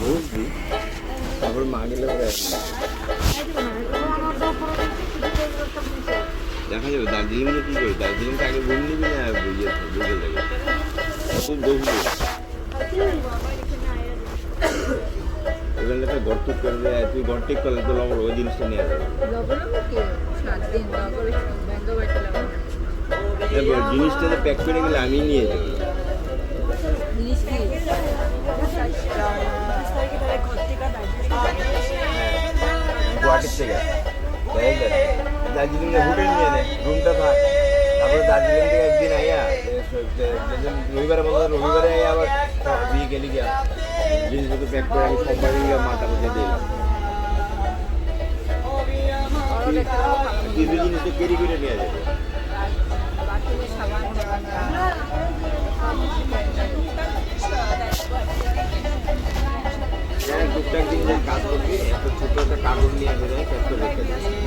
বুঝলি তারপর মা গেলে। দেখা যাবে দার্জিলিংয়ে কি করি দার্জিলিংকে আগে ঘুম নিবি না ইয়ে বুঝে যাবে খুব দৌড় ওখানে একটা ঘর ঠিক তুই ঘর করলে তো লবণ ওই জিনিসটা নিয়ে যাবে এবার জিনিসটা প্যাক করে গেলে আমি নিয়ে যাব। গুয়াহাটির থেকে। তাই হোটেল নিয়ে নেয় রুমটা থাক তারপরে দার্জিলিং থেকে একদিন আইয়া রবিবারে বন্ধ রবিবারে আইয়া আবার দিয়ে গেলি গিয়া। জিনিসপত্র প্যাক করে আমি সোমবারে গিয়ে মাথা বুঝে দিলাম কিছু জিনিস তো কেরি করে নিয়ে যাবে? টুকটাক দিন কাজ করবি একটা ছোট একটা কাগজ নিয়ে বেরোয় রেখে দেবে